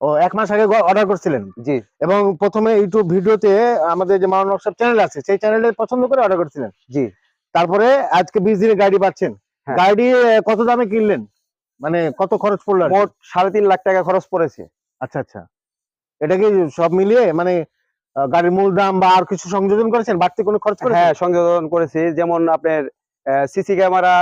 ও এক মাস আগে অর্ডার করছিলেন? জি। এবং প্রথমে ইউটিউব ভিডিওতে আমাদের যে মারুন ওয়ার্কশপ চ্যানেল আছে সেই চ্যানেলে পছন্দ করে অর্ডার করছিলেন। জি। তারপরে আজকে বিশ দিনে গাড়ি পাচ্ছেন। হ্যাঁ। গাড়ি আহ, কত দামে কিনলেন? মানে কত খরচ পড়ল মোট সাড়ে তিন লাখ টাকা খরচ পড়েছে। আচ্ছা আচ্ছা। এটা কি সব মিলিয়ে মানে গাড়ির মূল দাম বা আর কিছু সংযোজন করেছেন? বাড়তি কোনো খরচ করেছেন? হ্যাঁ সংযোজন করেছি। যেমন আপনার সিসি ক্যামেরা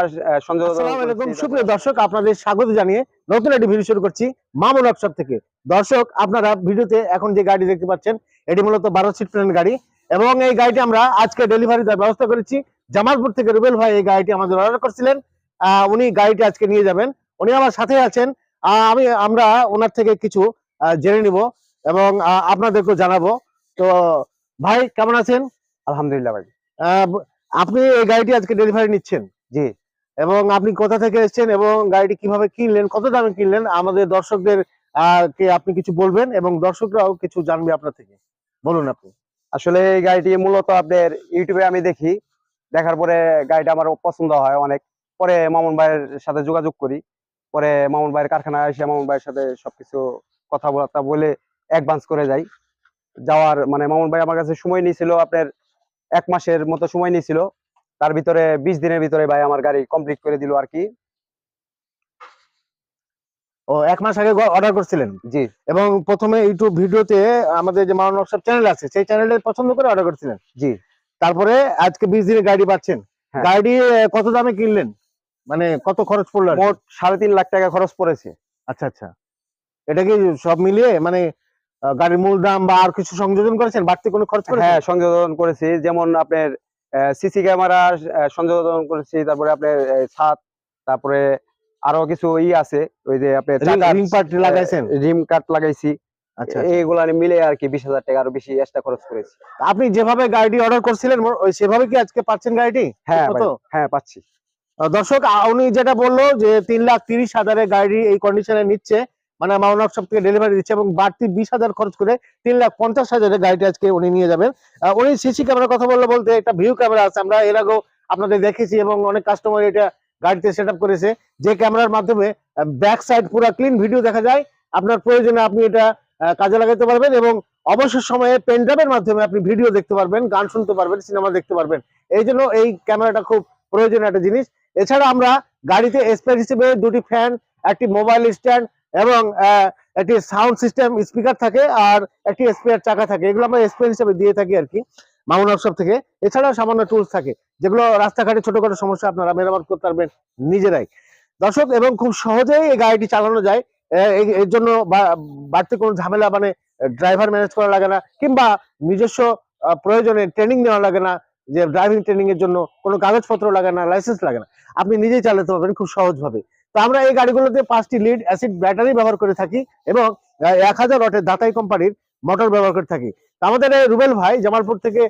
আলাইকুম। সুপ্রিয় দর্শক আপনাদের স্বাগত জানিয়ে নতুন একটি ভিডিও শুরু করছি মামুন ওয়ার্কশপ থেকে। দর্শক আপনারা ভিডিওতে এখন যে গাড়ি দেখতে পাচ্ছেন এটি মূলত বারো সিট প্লেন গাড়ি এবং এই গাড়িটি আমরা আজকে ডেলিভারি দেওয়ার ব্যবস্থা করেছি। জামালপুর থেকে রুবেল ভাই এই গাড়িটি আমাদের অর্ডার করছিলেন। আহ, উনি গাড়িটি আজকে নিয়ে যাবেন। উনি আমার সাথে আছেন। আহ, আমি আমরা ওনার থেকে কিছু জেনে নিব এবং আপনাদেরকেও জানাব। তো ভাই কেমন আছেন? আলহামদুলিল্লাহ ভাই। আহ, আপনি এই গাড়িটি আজকে ডেলিভারি নিচ্ছেন, জি। এবং আপনি কোথা থেকে এসেছেন এবং গাড়িটি কীভাবে কিনলেন, কত দামে কিনলেন, আমাদের দর্শকদের কে আপনি কিছু বলবেন এবং দর্শকরাও কিছু জানবে আপনার থেকে। বলুন আপনি। আসলে এই গাড়িটি মূলত আপনার ইউটিউবে আমি দেখি, দেখার পরে গাড়িটা আমার পছন্দ হয় অনেক। পরে মামুন ভাইয়ের সাথে যোগাযোগ করি, পরে মামুন ভাইয়ের কারখানায় এসে মামুন ভাইয়ের সাথে সবকিছু কথাবার্তা বলে অ্যাডভান্স করে যাই। যাওয়ার মানে মামুন ভাই আমার কাছে সময় নিয়েছিল আপনার এক মাসের মতো সময় নিয়েছিল। তার ভিতরে বিশ দিনের ভিতরে ভাই আমার গাড়ি কমপ্লিট করে দিল আর কি। ও এক মাস আগে অর্ডার করছিলেন? জি। এবং প্রথমে ইউটিউব ভিডিওতে আমাদের যে মারুন ওয়ার্কশপ চ্যানেল আছে সেই চ্যানেলে পছন্দ করে অর্ডার করছিলেন? জি। তারপরে আজকে বিশ দিনে গাড়ি পাচ্ছেন। হ্যাঁ। গাড়ি কত দামে কিনলেন? মানে কত খরচ পড়ল মোট সাড়ে তিন লাখ টাকা খরচ পড়েছে। আচ্ছা আচ্ছা। এটা কি সব মিলিয়ে মানে গাড়ির মূল দাম বা আর কিছু সংযোজন করেছেন? বাড়তি কোনো খরচ করেছেন? হ্যাঁ সংযোজন করেছি। যেমন আপনার সিসি ক্যামেরা সংযোজন করেছি। তারপরে আপনার ছাদ তারপরে আরও কিছু ই আছে। ওই যে আপনার রিং পার্ট লাগাইছেন? রিম কাট লাগাইছি। আচ্ছা এইগুলা মিলে আর কি বিশ হাজার টাকা আরও বেশি এক্সট্রা খরচ করেছি। আপনি যেভাবে গাড়িটি অর্ডার করছিলেন সেভাবে কি আজকে পাচ্ছেন গাড়িটি? হ্যাঁ? হ্যাঁ পাচ্ছি। দর্শক উনি যেটা বলল যে তিন লাখ তিরিশ হাজারের গাড়ি এই কন্ডিশনে নিচ্ছে। মানে মাউন্ট ওয়ার্কশপ থেকে ডেলিভারি দিচ্ছে এবং বাড়তি বিশ হাজার খরচ করে তিন লাখ পঞ্চাশ হাজারের গাড়িটি আজকে উনি নিয়ে যাবেন। উনি সিসি ক্যামেরার কথা বলল বলতে একটা ভিউ ক্যামেরা আছে। আমরা এর আগেও আপনাদের দেখেছি এবং অনেক কাস্টমার এটা গাড়িতে সেট করেছে। যে ক্যামেরার মাধ্যমে ব্যাক সাইড পুরো ক্লিন ভিডিও দেখা যায়। আপনার প্রয়োজনে আপনি এটা কাজে লাগাতে পারবেন এবং অবসর সময়ে পেনড্রাইভের মাধ্যমে আপনি ভিডিও দেখতে পারবেন, গান শুনতে পারবেন সিনেমা দেখতে পারবেন। এই জন্য এই ক্যামেরাটা খুব প্রয়োজনীয় একটা জিনিস। এছাড়া আমরা গাড়িতে স্পেয়ার হিসেবে দুটি ফ্যান একটি মোবাইল স্ট্যান্ড এবং একটি সাউন্ড সিস্টেম স্পিকার থাকে আর একটি স্পেয়ার চাকা থাকে। এগুলো আমরা স্পেয়ার হিসেবে দিয়ে থাকি আর কি, মামুন ওয়ার্কশপ থেকে। এছাড়াও সামান্য টুলস থাকে, যেগুলো রাস্তাঘাটে ছোটখাটো সমস্যা আপনারা মেরামত করতে পারবেন নিজেরাই। দর্শক, এবং খুব সহজেই এই গাড়িটি চালানো যায় এর জন্য বাড়তি কোনো ঝামেলা মানে ড্রাইভার ম্যানেজ করা লাগে না, কিংবা নিজস্ব প্রয়োজনে ট্রেনিং নেওয়া লাগে না, যে ড্রাইভিং ট্রেনিং এর জন্য কোনো কাগজপত্র লাগে না লাইসেন্স লাগে না। আপনি নিজেই চালাতে পারবেন খুব সহজভাবে। তো আমরা এই গাড়িগুলোতে পাঁচটি লিড অ্যাসিড ব্যাটারি ব্যবহার করে থাকি এবং এক হাজার ওয়াটের দাতাই কোম্পানির মোটর ব্যবহার করে থাকি। আমাদের রুবেল ভাই জামালপুর থেকে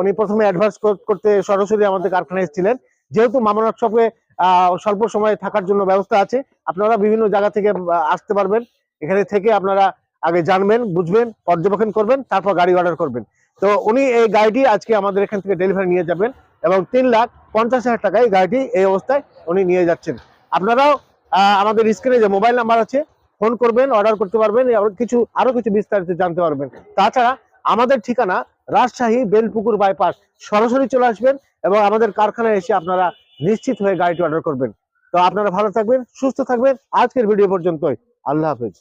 উনি প্রথমে অ্যাডভান্স করতে সরাসরি আমাদের কারখানায় এসেছিলেন। যেহেতু ওয়ার্কশপে আহ, স্বল্প সময়ে থাকার জন্য ব্যবস্থা আছে আপনারা বিভিন্ন জায়গা থেকে আসতে পারবেন। এখানে থেকে আপনারা আগে জানবেন বুঝবেন পর্যবেক্ষণ করবেন তারপর গাড়ি অর্ডার করবেন। তো উনি এই গাড়িটি আজকে আমাদের এখান থেকে ডেলিভারি নিয়ে যাবেন এবং তিন লাখ পঞ্চাশ হাজার টাকায় গাড়িটি এই অবস্থায় উনি নিয়ে যাচ্ছেন। আপনারাও আমাদের স্ক্রিনে যে মোবাইল নাম্বার আছে ফোন করবেন অর্ডার করতে পারবেন কিছু, আরও কিছু বিস্তারিত জানতে পারবেন। তাছাড়া আমাদের ঠিকানা রাজশাহী বেলপুকুর বাইপাস সরাসরি চলে আসবেন এবং আমাদের কারখানায় এসে আপনারা নিশ্চিত হয়ে গাড়িটি অর্ডার করবেন। তো আপনারা ভালো থাকবেন, সুস্থ থাকবেন। আজকের ভিডিও পর্যন্তই। আল্লাহ হাফেজ।